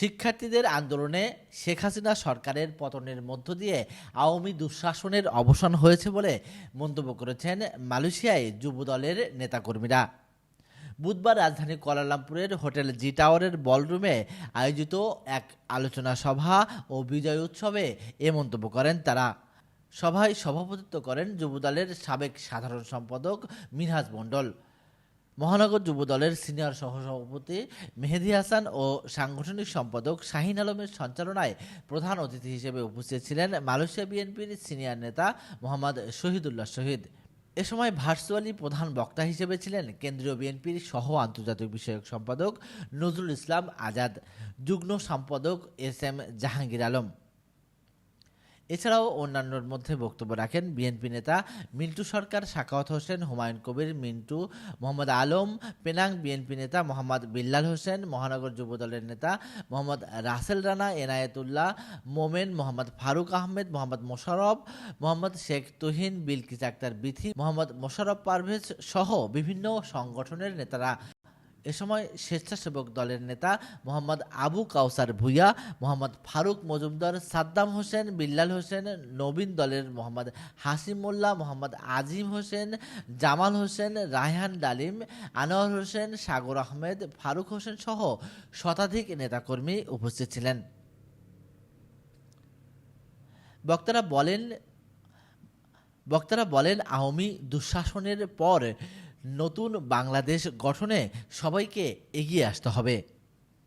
শিক্ষার্থীদের আন্দোলনে শেখ হাসিনা সরকারের পতনের মধ্য দিয়ে আওয়ামী দুঃশাসনের অবসান হয়েছে বলে মন্তব্য করেছেন মালয়েশিয়ায় যুবদলের নেতাকর্মীরা। বুধবার রাজধানী কুয়ালালামপুরের হোটেল জি টাওয়ারের বলরুমে আয়োজিত এক আলোচনা সভা ও বিজয় উৎসবে এ মন্তব্য করেন তারা। সভায় সভাপতিত্ব করেন যুবদলের সাবেক সাধারণ সম্পাদক মিনহাজ মণ্ডল। মহানগর যুব দলের সিনিয়র সহসভাপতি মেহেদি হাসান ও সাংগঠনিক সম্পাদক শাহিন আলমের সঞ্চালনায় প্রধান অতিথি হিসেবে উপস্থিত ছিলেন মালয়েশিয়া বিএনপির সিনিয়র নেতা মোহাম্মদ শহীদুল্লাহ শহীদ। এ সময় ভার্চুয়ালি প্রধান বক্তা হিসেবে ছিলেন কেন্দ্রীয় বিএনপির সহ আন্তর্জাতিক বিষয়ক সম্পাদক নজরুল ইসলাম আজাদ, যুগ্ম সম্পাদক এস এম জাহাঙ্গীর আলম। এছাড়াও অন্যান্যর মধ্যে বক্তব্য রাখেন বিএনপি নেতা মিন্টু সরকার, সাখাওয়াত হোসেন, হুমায়ুন কবির, মিন্টু, মোহাম্মদ আলম, পেনাং বিএনপি নেতা মোহাম্মদ বিল্লাল হোসেন, মহানগর যুবদলের নেতা মোহাম্মদ রাসেল রানা, এনায়েতুল্লাহ, মোমেন মোহাম্মদ ফারুক আহমেদ, মোহাম্মদ মোশারফ মোহাম্মদ শেখ তুহিন, বিলকিস আক্তার বিথি, মোহাম্মদ মোশারফ পারভেজ সহ বিভিন্ন সংগঠনের নেতারা। এ সময় স্বেচ্ছাসেবক দলের নেতা মোহাম্মদ আবু কাউসার ভুইয়া, মোহাম্মদ ফারুক মজুমদার, সাদ্দাম হোসেন, বিল্লাল হোসেন, নবীন দলের মোহাম্মদ হাসিম মোল্লা মোহাম্মদ আজিম হোসেন, জামাল হোসেন, রায়হান ডালিম, আনোয়ার হোসেন, সাগর আহমেদ, ফারুক হোসেন সহ শতাধিক নেতাকর্মী উপস্থিত ছিলেন। বক্তারা বলেন বক্তারা বলেন আওয়ামী দুঃশাসনের পর নতুন বাংলাদেশ গঠনে সবাইকে এগিয়ে আসতে হবে।